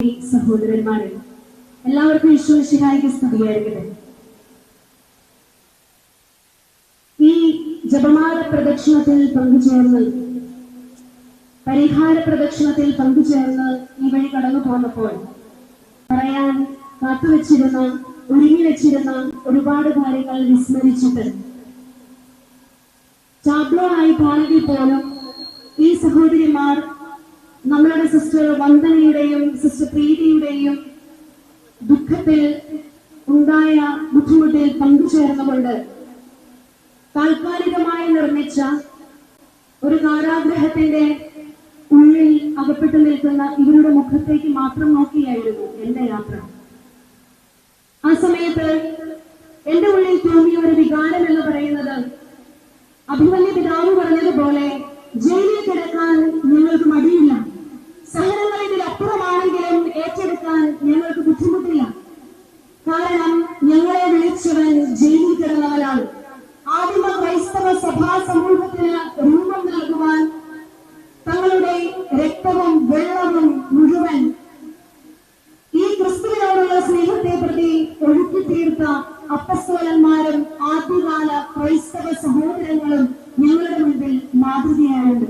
സഹോദരന്മാരെ എല്ലാവർക്കും ഈശ്വരശിഹായിക്ക് സ്തുതിയായിരിക്കട്ടെ. ഈ ജപമാല പ്രദക്ഷിണത്തിൽ പങ്കുചേർന്ന് പരിഹാര പ്രദക്ഷിണത്തിൽ പങ്കുചേർന്ന് ഈ വഴി കടന്നു പോന്നപ്പോൾ പറയാൻ കാത്തുവച്ചിരുന്ന ഒരുങ്ങി വെച്ചിരുന്ന ഒരുപാട് കാര്യങ്ങൾ വിസ്മരിച്ചിട്ട് ചാപ്ലോ ആയി പോണെങ്കിൽ പോലും ഈ സഹോദരിമാർ നമ്മളുടെ സിസ്റ്റർ വന്ദനയുടെയും സിസ്റ്റർ പ്രീതിയുടെയും ദുഃഖത്തിൽ ഉണ്ടായ ബുദ്ധിമുട്ടിൽ പങ്കുചേർന്നുകൊണ്ട് താൽക്കാലികമായി നിർമ്മിച്ച ഒരു കാരാഗ്രഹത്തിന്റെ ഉള്ളിൽ അകപ്പെട്ടു നിൽക്കുന്ന ഇവരുടെ മുഖത്തേക്ക് മാത്രം നോക്കിയായിരുന്നു എന്റെ യാത്ര. ആ സമയത്ത് എന്റെ ഉള്ളിൽ തോന്നിയ ഒരു വികാരം എന്ന് പറയുന്നത് അഭിമന്യ പിതാവ് പറഞ്ഞതുപോലെ ജയിലിൽ കിടക്കാൻ നിങ്ങൾക്ക് മടിയില്ല. ഇതിലപ്പുറമാണെങ്കിലും ഏറ്റെടുക്കാൻ ഞങ്ങൾക്ക് ബുദ്ധിമുട്ടില്ല. കാരണം ഞങ്ങളെ വിളിച്ചവൻ ജയിലിൽ കിടന്നാലാണ് ആദിമ ക്രൈസ്തവ സഭാ സമൂഹത്തിന് രൂപം നൽകുവാൻ തങ്ങളുടെ രക്തവും വെള്ളവും മുഴുവൻ ഈ ക്രിസ്തുവിനോടുള്ള സ്നേഹത്തെ പ്രതി ഒഴുക്കി തീർത്ത അപ്പസ്തോലന്മാരും ആദ്യകാല ക്രൈസ്തവ സഹോദരങ്ങളും ഞങ്ങളുടെ മുൻപിൽ മാതൃകയായുണ്ട്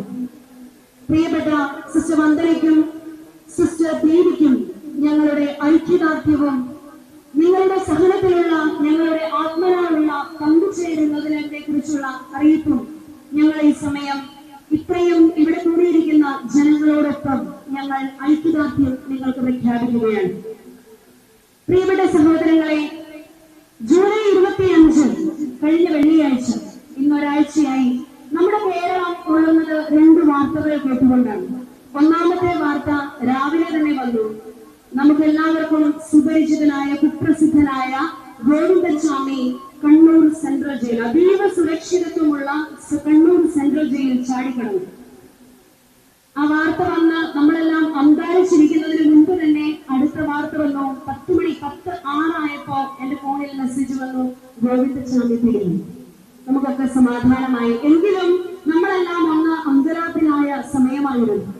പ്രിയപ്പെട്ട സിസ്റ്റർ വന്ദനയ്ക്കും സിസ്റ്റർ ദേവിക്കും ഞങ്ങളുടെ ഐക്യദാർഢ്യവും നിങ്ങളുടെ സഹനത്തിലുള്ള ഞങ്ങളുടെ ആത്മനാലുള്ള പങ്കുചേരുന്നതിനെ കുറിച്ചുള്ള അറിയിപ്പും ഞങ്ങൾ ഈ സമയം ഇത്രയും ഇവിടെ കൂടിയിരിക്കുന്ന ജനങ്ങളോടൊപ്പം ഞങ്ങൾ ഐക്യദാർഢ്യം നിങ്ങൾക്ക് പ്രഖ്യാപിക്കുകയാണ് പ്രിയപ്പെട്ട സഹോദരങ്ങളെ ജൂലൈ ഇരുപത്തിയഞ്ച് കഴിഞ്ഞ വെള്ളിയാഴ്ച ഇന്നൊരാഴ്ചയായി നമ്മുടെ കേരളം കൊള്ളുന്നത് രണ്ട് വാർത്തകൾ കേട്ടുകൊണ്ടാണ് ഒന്നാമത്തെ വാർത്ത രാവിലെ തന്നെ വന്നു നമുക്ക് എല്ലാവർക്കും സുപരിചിതനായ കുപ്രസിദ്ധനായ ഗോവിന്ദസ്വാമി കണ്ണൂർ സെൻട്രൽ ജയിൽ അതീവ സുരക്ഷിതത്വമുള്ള സ- കണ്ണൂർ ജയിൽ ചാടിക്കടന്നു ആ വാർത്ത വന്ന് നമ്മളെല്ലാം അന്താരിച്ചിരിക്കുന്നതിന് മുൻപ് തന്നെ അടുത്ത വാർത്ത വന്നു. പത്ത് മണി പത്ത് ആറായപ്പോ എന്റെ ഫോണിൽ മെസ്സേജ് വന്നു ഗോവിന്ദസ്വാമി പിടിഞ്ഞു നമുക്കൊക്കെ സമാധാനമായി. എങ്കിലും നമ്മളെല്ലാം ഒന്ന് അന്തരാത്തിനായ സമയമായിരുന്നു.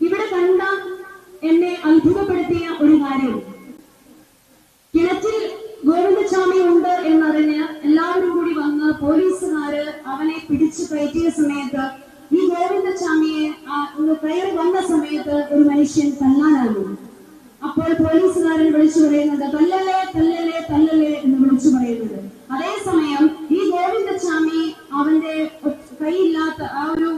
ഇവിടെ കണ്ട എന്നെ അത്ഭുതപ്പെടുത്തിയ ഒരു കാര്യം. കിണറ്റിൽ ഗോവിന്ദസ്വാമി ഉണ്ട് എന്നറിഞ്ഞ് എല്ലാവരും കൂടി വന്ന് പോലീസുകാര് അവനെ പിടിച്ചു കയറ്റിയ സമയത്ത് ഈ ഗോവിന്ദസ്വാമിയെ കയറി വന്ന സമയത്ത് ഒരു മനുഷ്യൻ തല്ലാനാകുന്നു. അപ്പോൾ പോലീസുകാരൻ വിളിച്ചു പറയുന്നത് തല്ലല്ലേ തല്ലല്ലേ തല്ലല്ലേ എന്ന് വിളിച്ചു പറയുന്നത് അതേസമയം ഈ ഗോവിന്ദസ്വാമി അവന്റെ കൈയില്ലാത്ത ആ ഒരു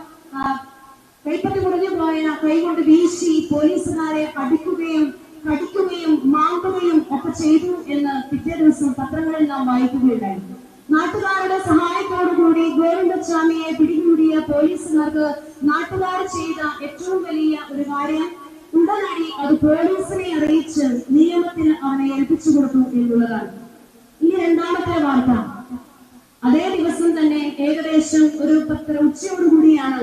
കൈപ്പറ്റി മുറിഞ്ഞു പോയ കൈകൊണ്ട് വീശി പോലീസുകാരെ അടിക്കുകയും കടിക്കുകയും മാന്തുകയും ഒക്കെ ചെയ്തു എന്ന് പിറ്റേ ദിവസം പത്രങ്ങളിൽ നാം വായിക്കുകയുണ്ടായി നാട്ടുകാരുടെ സഹായത്തോടു കൂടി ഗോവിന്ദസ്വാമിയെ പിടികൂടിയ പോലീസുകാർക്ക് നാട്ടുകാർ ചെയ്ത ഏറ്റവും വലിയ ഒരു കാര്യം ഉടനടി അത് പോലീസിനെ അറിയിച്ച് നിയമത്തിന് അവനെ ഏൽപ്പിച്ചു കൊടുത്തു എന്നുള്ളതാണ്. ഇനി രണ്ടാമത്തെ വാർത്ത. അതേ ദിവസം തന്നെ ഏകദേശം ഒരു പത്ര ഉച്ചയോടുകൂടിയാണ്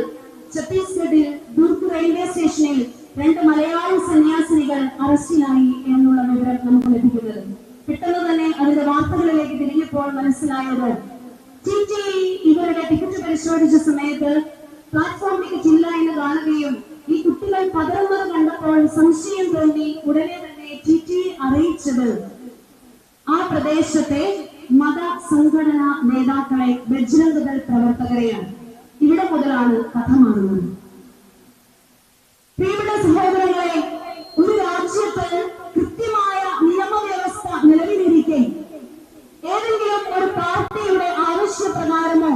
ഛത്തീസ്ഗഡിൽ ദുർഗ് റെയിൽവേ സ്റ്റേഷനിൽ രണ്ട് മലയാളി സന്യാസിനികൾ അറസ്റ്റിലായി എന്നുള്ള വിവരം നമുക്ക് ലഭിക്കുന്നത്. പെട്ടെന്ന് തന്നെ അതിന്റെ വാർത്തകളിലേക്ക് തിരിഞ്ഞപ്പോൾ മനസ്സിലായത് ടി ടി ഇവരുടെ ടിക്കറ്റ് പരിശോധിച്ച സമയത്ത് പ്ലാറ്റ്ഫോം ടിക്കറ്റ് ഇല്ല എന്ന് കാണുകയും ഈ കുട്ടികൾ പതറുന്നത് കണ്ടപ്പോൾ സംശയം തോന്നി ഉടനെ തന്നെ ടി അറിയിച്ചത് ആ പ്രദേശത്തെ മത സംഘടനാ നേതാക്കളെ ബജ്രംഗദൾ പ്രവർത്തകരെയാണ്. ഇവിടെ മുതലാണ് കഥ മാറുന്നത്. പ്രിയപ്പെട്ട സഹോദരങ്ങളെ ഒരു രാജ്യത്ത് കൃത്യമായ നിയമവ്യവസ്ഥ നിലവിലിരിക്കെ. ഏതെങ്കിലും ഒരു പാർട്ടിയുടെ ആവശ്യപ്രകാരമോ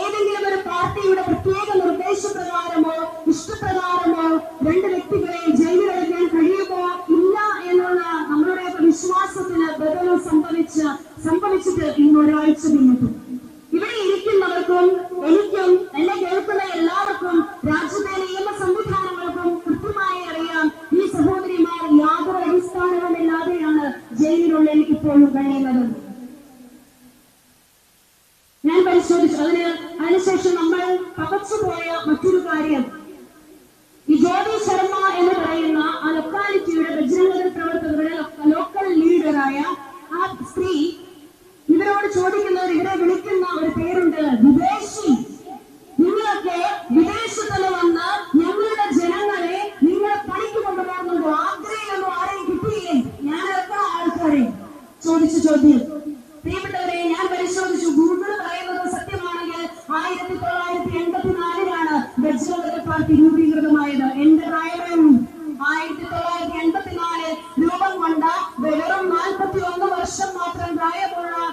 ഏതെങ്കിലും ഒരു പാർട്ടിയുടെ പ്രത്യേക നിർദ്ദേശപ്രകാരമോ ഇഷ്ടപ്രകാരമോ രണ്ട് വ്യക്തികളെ ജയിലിലടയ്ക്കാൻ കഴിയുമോ ഇല്ല എന്നുള്ള നമ്മളുടെയൊക്കെ വിശ്വാസത്തിന് ബദലും സംഭവിച്ച സംഭവിച്ചിട്ട് ഇന്ന് ഒരാഴ്ച പിന്നിട്ടു.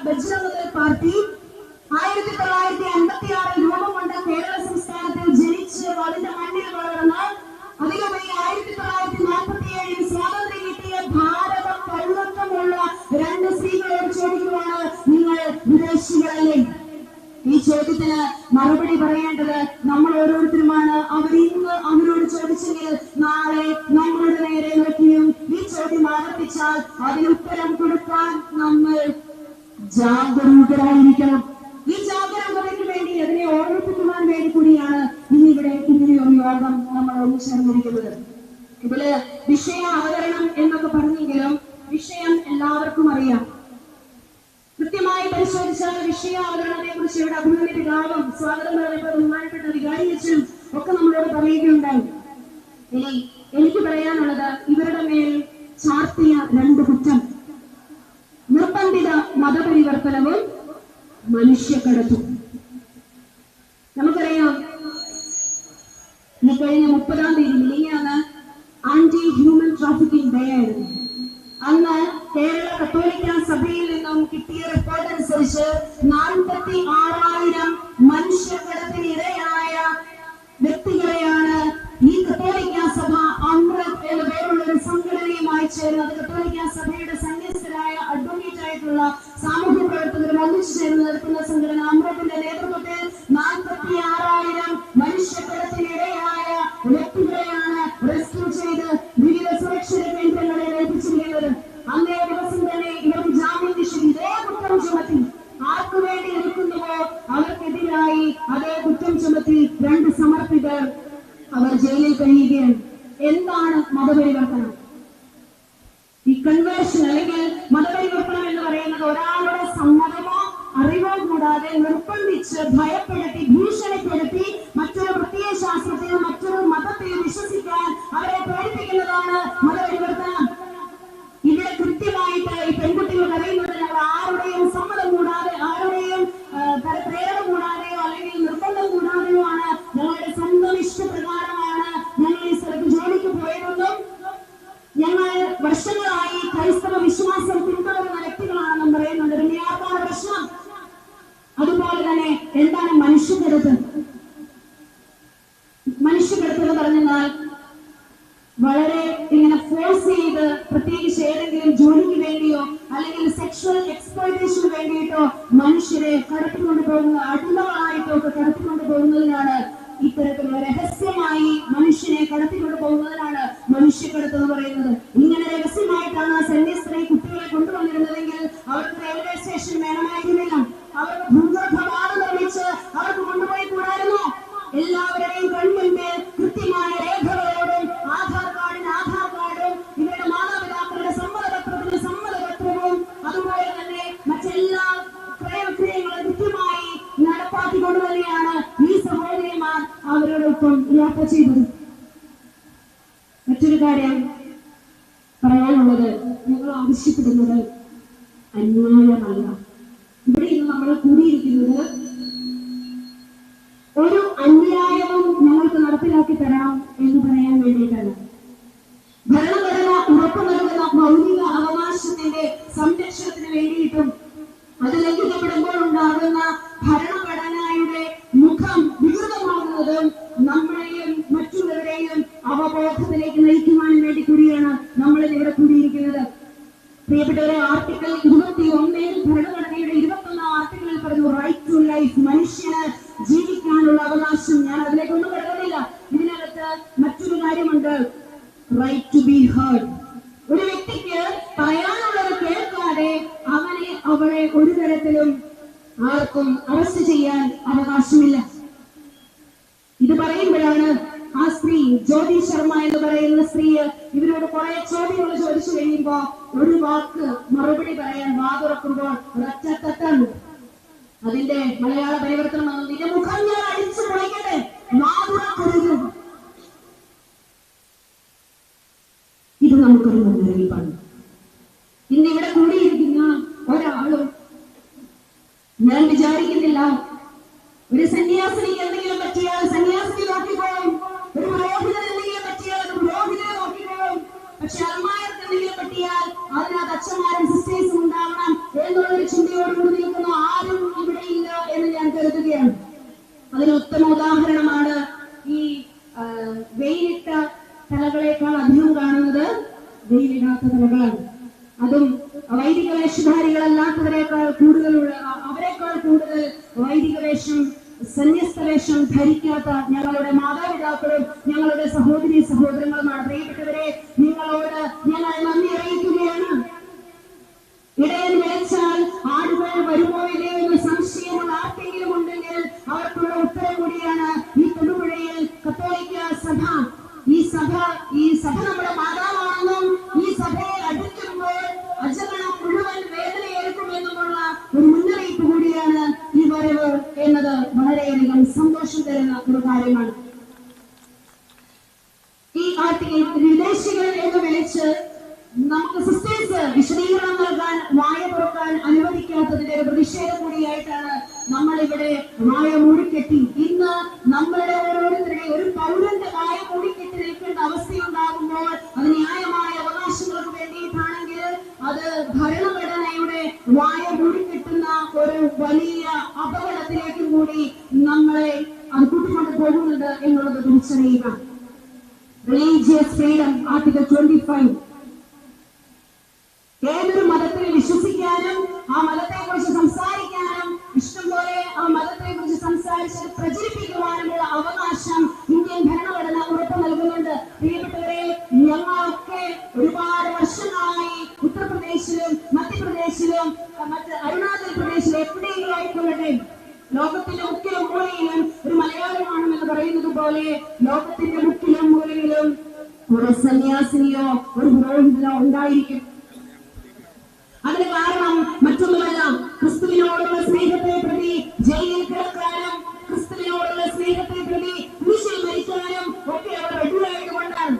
Vegetable party ജാഗരൂകരായിരിക്കണം. ഈ ജാഗരൂകതയ്ക്ക് വേണ്ടി അതിനെ ഓർമ്മിപ്പിക്കുവാൻ വേണ്ടി കൂടിയാണ് ഇനി ഇവിടെ ഇങ്ങനെ ഒരു യോഗം നമ്മൾ ഒന്നിച്ചിരിക്കുന്നത് ഇതിൽ വിഷയ അവതരണം എന്നൊക്കെ പറഞ്ഞെങ്കിലും വിഷയം എല്ലാവർക്കും അറിയാം. കൃത്യമായി പരിശോധിച്ചാൽ വിഷയ അവതരണത്തെ കുറിച്ച് ഇവിടെ അഭിനന്ദന വികാരം സ്വാഗതം പറയുമ്പോൾ ബഹുമാനപ്പെട്ട വികാരി അച്ഛനും ഒക്കെ നമ്മളോട് പറയുകയുണ്ടായി. ഇനി എനിക്ക് പറയാനുള്ളത് ഇവരുടെ മേൽ ചാർത്തിയ രണ്ട് കുറ്റം. മതപരിവർത്തനവും മനുഷ്യക്കടത്തും. വളരെ ഇങ്ങനെ ഫോഴ്സ് ചെയ്ത് പ്രത്യേകിച്ച് ഏതെങ്കിലും ജോലിക്ക് വേണ്ടിയോ അല്ലെങ്കിൽ സെക്ഷൽ എക്സ്പ്ലോയിറ്റേഷന് വേണ്ടിയിട്ടോ മനുഷ്യരെ കടത്തിക്കൊണ്ട് പോകുന്ന അടിമകളായിട്ടോ ഒക്കെ കടത്തിക്കൊണ്ട് പോകുന്നതിനാണ് ഇത്തരത്തിലുള്ള രഹസ്യമായി മനുഷ്യനെ കടത്തിക്കൊണ്ട് പോകുന്നതിനാണ് മനുഷ്യക്കടത്ത് എന്ന് പറയുന്നത്. ഇങ്ങനെ രഹസ്യമായിട്ടാണ് സന്യസ്ത്രീ കുട്ടികളെ കൊണ്ടുവന്നിരുന്നതെങ്കിൽ അവർക്ക് റെയിൽവേ സ്റ്റേഷൻ വേണമായിരുന്നില്ല. അവർക്ക് ഭൂഗർഭ നിർമ്മിച്ച് അവർക്ക് കൊണ്ടുപോയി കൂടായിരുന്നു. എല്ലാവരുടെയും കൺമുൻപേ യാത്ര ചെയ്തത്. മറ്റൊരു കാര്യം പറയാനുള്ളത് ഞങ്ങൾ ആവശ്യപ്പെടുന്നത് അവളെ ഒരു തരത്തിലും ആർക്കും അറസ്റ്റ് ചെയ്യാൻ അവകാശമില്ല. ഇത് പറയുമ്പോഴാണ് ആ സ്ത്രീ ജ്യോതി ശർമ്മ എന്ന് പറയുന്ന സ്ത്രീയെ ഇവരോട് കുറെ ചോദ്യങ്ങൾ ചോദിച്ചു കഴിയുമ്പോ ഒരു വാക്ക് മറുപടി പറയാൻ വാതുറക്കുമ്പോൾ അതിന്റെ മലയാള പരിവർത്തനം വന്നു നിന്റെ മുഖം ഞാൻ അടിച്ചു പൊളിക്കട്ടെ. ഇത് നമുക്കൊരു മുന്നറിയിപ്പാണ് ഇന്ന് ഇവിടെ കൂടി ഞാൻ വിചാരിക്കുന്നില്ല. ഒരു സന്യാസിനി എന്തെങ്കിലും പറ്റിയാൽ സന്യാസിനി നോക്കിക്കോളും. ഒരു പുരോഹിതൻ എന്തെങ്കിലും പറ്റിയാൽ ഒരു പുരോഹിതനെ നോക്കിക്കോളും. പക്ഷെ അൽമായർക്ക് എന്തെങ്കിലും പറ്റിയാൽ അതിനകത്ത് അച്ഛന്മാരും സിസ്റ്റേഴ്സും ഉണ്ടാവണം എന്നുള്ളൊരു ചിന്തയോടുകൂടി നിൽക്കുന്ന ആരും ഇവിടെ ഇല്ല എന്ന് ഞാൻ കരുതുകയാണ്. അതിന് ഉത്തമ ഉദാഹരണമാണ് ഈ വെയിലിട്ട തലകളേക്കാൾ അധികം കാണുന്നത് വെയിലിടാത്ത തലകളാണ്. അതും വൈദിക വേഷധാരികളല്ലാത്തവരെക്കാൾ കൂടുതലുള്ള കൂടുതൽ വൈദിക വേഷം സന്യസ്ത വേഷം ധരിക്കാത്ത ഞങ്ങളുടെ മാതാപിതാക്കളും ഞങ്ങളുടെ സഹോദരി സഹോദരങ്ങളുമാണ്. പ്രിയപ്പെട്ടവരെ നിങ്ങളോട് ഞാൻ നന്ദി അറിയിക്കുകയാണ്. ഇടയൻ വിളിച്ചാൽ ആടുകൾ വരുമോ ഇല്ലയോ എന്ന് സംശയമുള്ള ആർക്കെങ്കിലും ഉണ്ടെങ്കിൽ അവർക്കുള്ള ഉത്തരം കൂടിയാണ് ഈ തൊടുപുഴയിൽ കത്തോലിക്ക സഭ. ഈ സഭ ഈ സഭ നമ്മുടെ മാതാവാണെന്നും ഈ സഭയെ അടുക്കുമ്പോൾ അജഗണം മുഴുവൻ വേദനയേൽക്കുമെന്നുമുള്ള ഒരു മുന്നറിയിപ്പ് കൂടിയാണ് ഈ വരവ് വളരെയധികം സന്തോഷം തരുന്ന ഒരു കാര്യമാണ്. ഈ ആർട്ടിക്കൽ വിദേശികൾ എന്ന് വിളിച്ച് നമുക്ക് സിസ്റ്റേഴ്സ് വിശദീകരണം നൽകാൻ വായ തുറക്കാൻ അനുവദിക്കാത്തതിന്റെ ഒരു പ്രതിഷേധം കൂടിയായിട്ടാണ് നമ്മൾ ഇവിടെ വായ മൂടിക്കെട്ടി. ഇന്ന് നമ്മളുടെ ഓരോരുത്തരുടെ ഒരു പൗരന്റെ വായ മൂടിക്കെട്ടി നിൽക്കേണ്ട അവസ്ഥയുണ്ടാകുമ്പോൾ അത് ന്യായമായ അവകാശങ്ങൾക്ക് വേണ്ടിയിട്ടാണെങ്കിൽ അത് ഭരണഘടനയുടെ വായ മൂടിക്കെട്ടുന്ന ഒരു വലിയ അപകടത്തിലേക്കും കൂടി നമ്മളെ അത് കൂട്ടിക്കൊണ്ട് പോകുന്നുണ്ട് എന്നുള്ളത് തിരിച്ചറിയുക. Religious freedom article twenty five ഏതൊരു മതത്തിൽ വിശ്വസിക്കാനും ആ മതത്തെ കുറിച്ച് സംസാരിക്കാനും ഇഷ്ടംപോലെ ആ മതത്തെ കുറിച്ച് സംസാരിച്ച് പ്രചരിപ്പിക്കുവാനുമുള്ള അവകാശം ഇന്ത്യൻ ഭരണഘടന ഉറപ്പു നൽകുന്നുണ്ട്. പ്രിയപ്പെട്ടവരെ ഞങ്ങളൊക്കെ ഒരുപാട് വർഷങ്ങളായി ഉത്തർപ്രദേശിലും മധ്യപ്രദേശിലും മറ്റ് അരുണാചൽ പ്രദേശിലും എവിടെയെങ്കിലും ആയിക്കൊള്ളട്ടെ. ലോകത്തിന്റെ മുക്കിലും മൂലയിലും ഒരു മലയാളമാണെന്ന് പറയുന്നത് പോലെ ലോകത്തിന്റെ മുക്കിലും മൂലയിലും ഒരു സന്യാസിനിയോ ഒരു പുരോഹിതനോ ഉണ്ടായിരിക്കും. അതിന് കാരണം മറ്റൊന്നുമല്ല ക്രിസ്തുവിനോടുള്ള സ്നേഹത്തെ പ്രതി ജയിലിൽ കിടക്കാനും ക്രിസ്തുവിനോടുള്ള സ്നേഹത്തെ പ്രതി കുരിശിൽ മരിക്കാനും ഒക്കെ അവർ റെഡിയായതുകൊണ്ടാണ്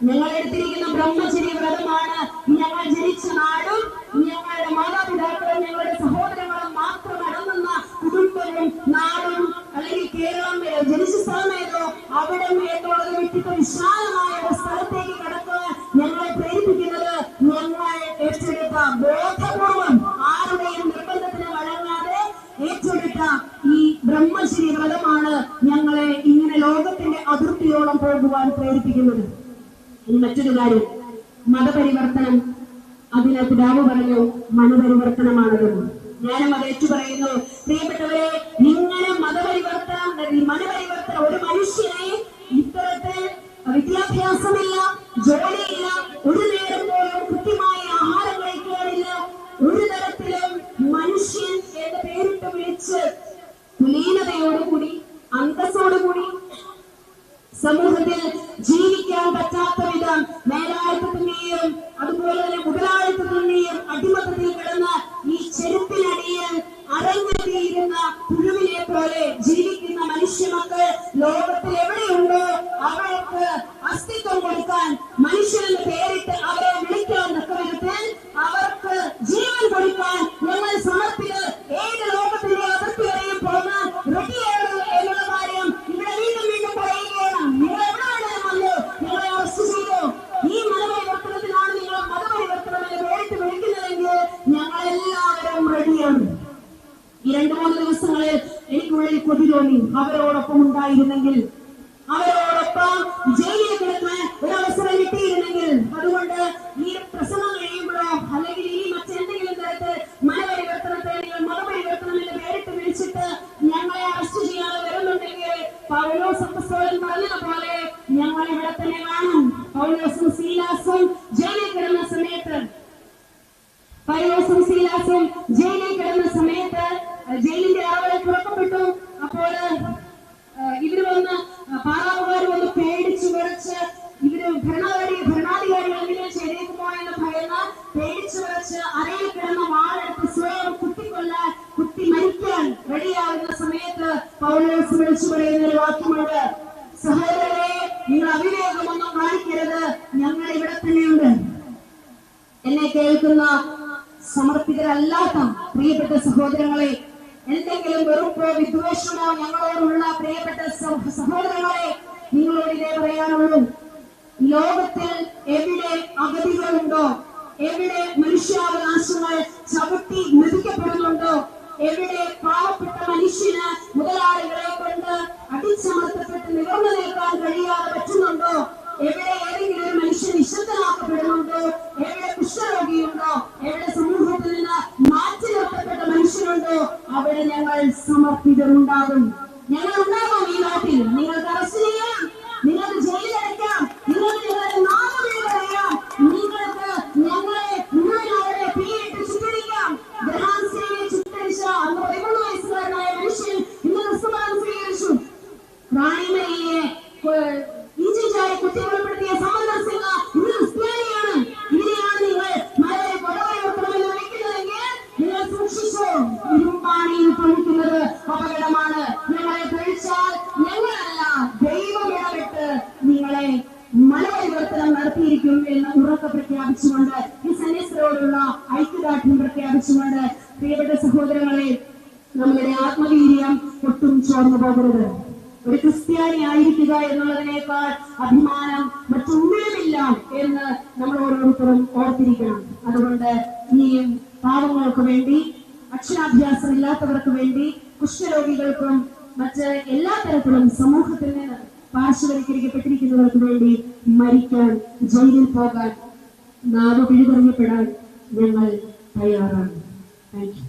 ഞങ്ങൾ എടുത്തിരിക്കുന്ന ബ്രഹ്മചര്യ വ്രതമാണ് ഞങ്ങൾ ജനിച്ച നാടും ഞങ്ങളുടെ മാതാപിതാക്കളും ഞങ്ങളുടെ സഹോദരങ്ങളും മാത്രം അടങ്ങുന്ന കുടുംബവും നാടും അല്ലെങ്കിൽ കേരളം ജനിച്ച സ്ഥലം ഏതോ അവിടെ എന്നുള്ളത് വിശാലമായ ഒരു സ്ഥലത്തേക്ക് കടക്കുവാൻ മറ്റൊരു കാര്യം മതപരിവർത്തനം അതിന് പിതാവ് പറഞ്ഞു മനപരിവർത്തനമാണെന്ന് ഞാനും അത് ഏറ്റുപറയുന്നു പ്രിയപ്പെട്ടവരെ റെഡിയാകുന്ന സമയത്ത് പൗലോസ് വിളിച്ചു പറയുന്ന ഒരു വാക്യമുണ്ട് സഹോദരനെ നിങ്ങൾ അവിവേകമൊന്നും കാണിക്കരുത്. ഞങ്ങൾ ഇവിടെ തന്നെയുണ്ട്. എന്നെ കേൾക്കുന്ന സമർപ്പിതരല്ലാത്ത പ്രിയപ്പെട്ട സഹോദരങ്ങളെ എന്തെങ്കിലും വെറുപ്പോ വിദ്വേഷമോ ഞങ്ങളോടുള്ള പ്രിയപ്പെട്ട സഹോദരങ്ങളെ നിങ്ങളോട് ഇതേ പറയാനുള്ളൂ. ലോകത്തിൽ എവിടെ അഗതികളുണ്ടോ എവിടെ മനുഷ്യാവകാശങ്ങൾ ചവിട്ടി മെതിക്കപ്പെടുന്നുണ്ടോ എവിടെ പാവപ്പെട്ട മനുഷ്യന് മുതലാളികളെ ഇഞ്ചി ചായ കുറ്റപ്പെടുത്തിയ സമന്തർ സിംഗ് ഇന്ന് ക്രിസ്ത്യാനിയാണ് ഇതിനെയാണ് നിങ്ങൾ മലയെ കൊടവയോർക്കണമെന്ന് വിളിക്കുന്നതെങ്കിൽ നിങ്ങൾ സൂക്ഷിച്ചോ. ഇരുമ്പാണിയിൽ തൊഴിക്കുന്നത് അപകടമാണ്. ഞങ്ങളെ തൊഴിച്ചാൽ ഞങ്ങളല്ല ദൈവം ഇടപെട്ട് നിങ്ങളെ മലപരിവർത്തനം നടത്തിയിരിക്കും എന്ന് ഉറക്കെ പ്രഖ്യാപിച്ചുകൊണ്ട് ഈ സന്യസ്തരോടുള്ള ഐക്യദാർഢ്യം പ്രഖ്യാപിച്ചുകൊണ്ട് പ്രിയപ്പെട്ട സഹോദരങ്ങളെ നമ്മുടെ ആത്മവീര്യം ഒട്ടും ചോർന്നു പോകരുത്. ക്രിസ്ത്യാനി ആയിരിക്കുക എന്നുള്ളതിനേക്കാൾ അഭിമാനം മറ്റൊന്നിലുമില്ല എന്ന് നമ്മൾ ഓരോരുത്തരും ഓർത്തിരിക്കണം. അതുകൊണ്ട് ഇനിയും പാവങ്ങൾക്ക് വേണ്ടി അക്ഷരാഭ്യാസം ഇല്ലാത്തവർക്ക് വേണ്ടി കുഷ്ഠരോഗികൾക്കും മറ്റ് എല്ലാ തരത്തിലും സമൂഹത്തിൽ നിന്ന് പാർശ്വവൽക്കരിക്കപ്പെട്ടിരിക്കുന്നവർക്ക് വേണ്ടി മരിക്കാൻ ജയിലിൽ പോകാൻ നാവ് പിഴുതെറിയപ്പെടാൻ ഞങ്ങൾ തയ്യാറാണ്. Thank you